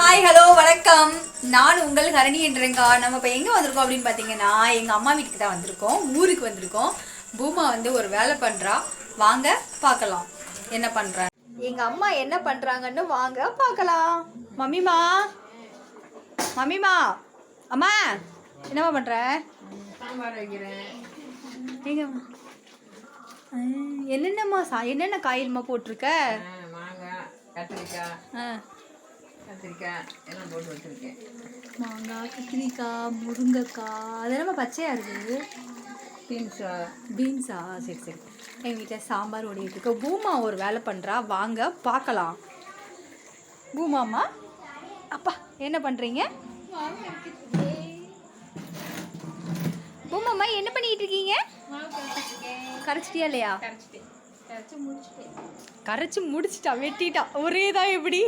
Hi hello வணக்கம். நான் உங்கள் ஹரணி என்றேங்கா நம்ம இப்போ எங்கே வந்திருக்கோம் அப்படின்னு பார்த்தீங்கன்னா எங்கள் அம்மா வீட்டுக்கு தான் வந்திருக்கோம். ஊருக்கு வந்திருக்கோம். பூமா வந்து ஒரு வேலை பண்ணுறா வாங்க பார்க்கலாம். என்ன பண்ணுறா எங்கள் அம்மா என்ன பண்ணுறாங்கன்னு வாங்க பார்க்கலாம். மம்மிமா. மம்மிமா. அம்மா என்னம்மா பண்ணுற சாம்பார் வைக்கிறேன். எங்க என்னென்னம்மா சா என்னென்ன காயில்மா போட்டிருக்க? கத்திரிக்காய். ஆ. கத்திரிக்காய் எல்லாம் போட்டு வச்சுருக்கேன். மாங்காய் கத்திரிக்காய் முருங்கைக்காய் அதெல்லாம் பச்சையாக இருக்குது பீன்ஸா பீன்ஸா சரி சரி. எங்கள் வீட்டில் சாம்பார் ஓடிட்டு இருக்கு. பூமா ஒரு வேலை பண்ணுறா வாங்க பார்க்கலாம். பூமாம்மா அப்பா என்ன பண்ணுறீங்க பூமாம்மா என்ன பண்ணிட்டு இருக்கீங்க? கரைச்சிட்டியா இல்லையா? கரைச்சி முடிச்சிட்டா வெட்டிட்டா. ஒரே தான் எப்படி?